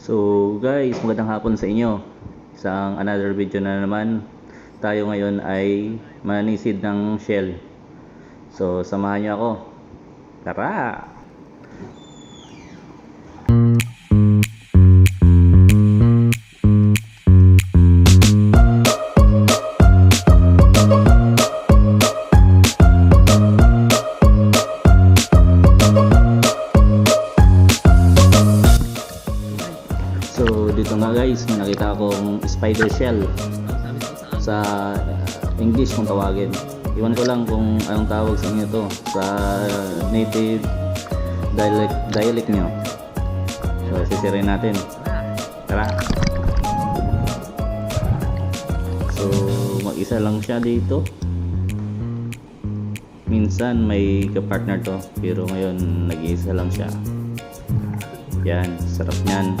So guys, magandang hapon sa inyo. Isang another video na naman. Tayo ngayon ay manisid ng shell. So samahan niyo ako. Tara! Guys, may nakita akong spider shell sa uh, English kung tawagin. Iwan ko lang kung anong tawag sa inyo to sa native dialect dialect nyo. So sisirin natin. Tara. So mag-isa lang siya dito. Minsan may kapartner to pero ngayon nag-iisa lang siya. Yan, sarap niyan.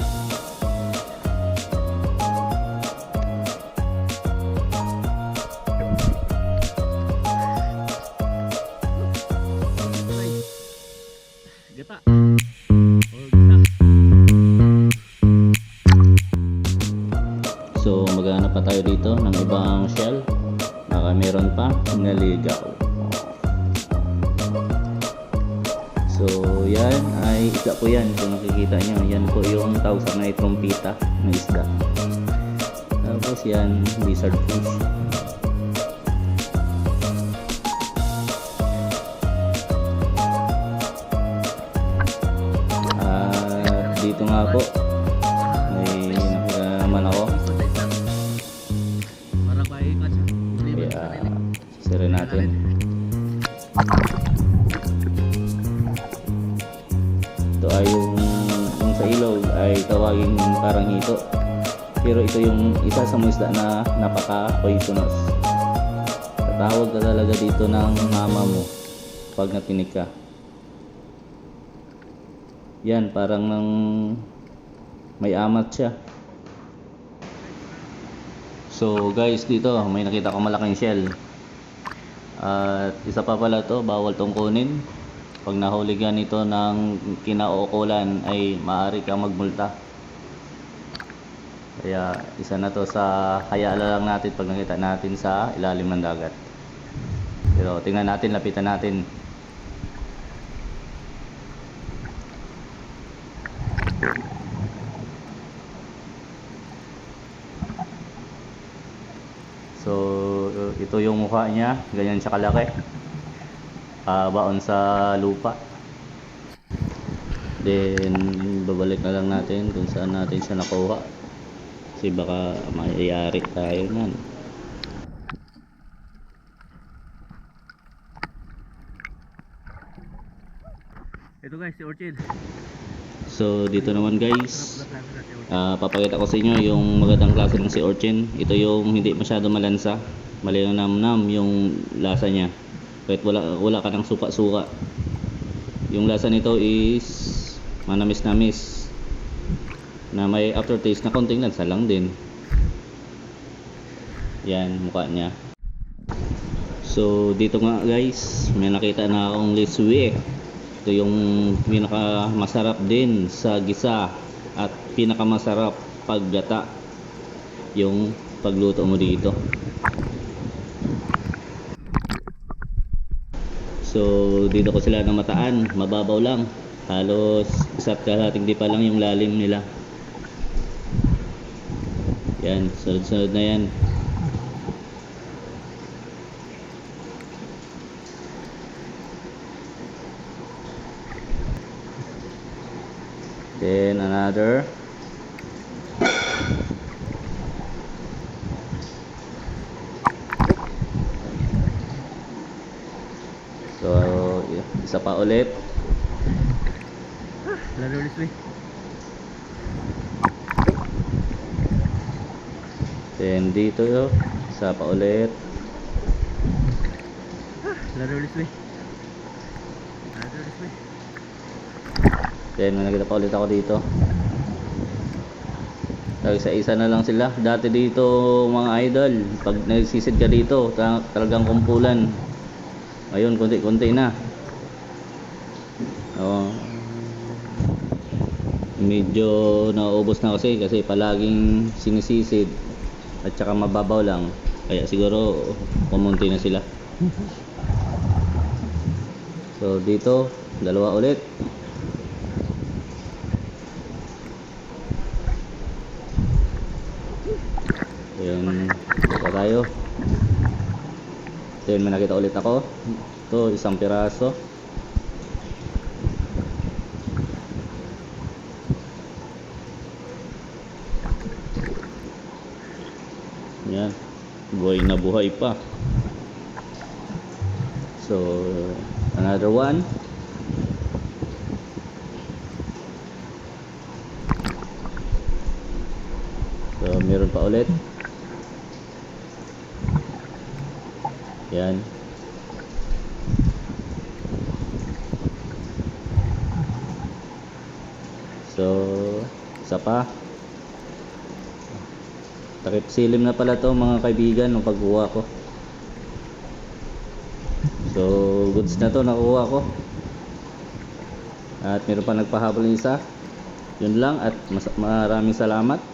Tayo dito ng ibang shell. Baka meron pa naligaw. So yan ay isda po yan. Kung nakikita nyo, yan po yung tawag sa mga trumpita ng isda. Tapos yan, lizard fish. At dito nga po, natin. Ito ay yung, yung sa ilog ay tawagin parang hito. Pero ito yung isa sa mga isda na napaka-poisonous. Tatawag ka talaga dito ng mama mo pag natinig ka. Yan, parang nang may amat siya. So guys dito may nakita ko malaking shell. At isa pa pala to, bawal tong kunin. Pag nahuli ka nito ng kinauukulan ay maaari kang magmulta. Kaya isa na to sa hayala lang natin pag nakita natin sa ilalim ng dagat. Pero tingnan natin, lapitan natin. So, ito yung mukha niya, ganyan siya kalaki. Ah, baon sa lupa. Then, babalik na lang natin kung saan natin siya nakuha. Kasi baka mayayari tayo nan. Ito guys, si Orchid. So, dito naman guys, Orchid. Ah, papakita ko sa inyo yung magandang klase ng si Orchin. Ito yung hindi masyado malansa. Malinamnam yung lasa niya. Kahit wala, wala ka ng suka-suka. Yung lasa nito is manamis-namis. Na may aftertaste na konting lansa lang din. Yan, mukha niya. So, dito nga guys, may nakita na akong liswi. Ito yung pinaka masarap din sa gisa at pinakamasarap paggata yung pagluto mo dito. So, dito ko sila namataan, mababaw lang. Halos isa't kalating di pa lang yung lalim nila. Yan, sunod-sunod na yan. Then another. So, isa pa ulit. Lalo ulit eh. Then dito, isa pa ulit. Lalo ulit eh. Lalo ulit eh. Then may nakita pa ulit ako dito. Tawag sa isa na lang sila. Dati dito mga idol, pag nagsisid ka dito, ta- talagang kumpulan. Ngayon, konti-konti na. Oo. medyo nauubos na kasi kasi palaging sinisisid at saka mababaw lang kaya siguro kumunti na sila so dito dalawa ulit Ayun, pa tayo. Ayun, may nakita ulit ako. Ito, isang piraso. Yan. Buhay na buhay pa. So, another one. So, meron pa ulit. Yan. So, isa pa. Takip silim na pala to mga kaibigan ng pagkuha ko. So, goods na to nakuha ko. At meron pa nagpahabol ng isa. Yun lang at mas- maraming salamat.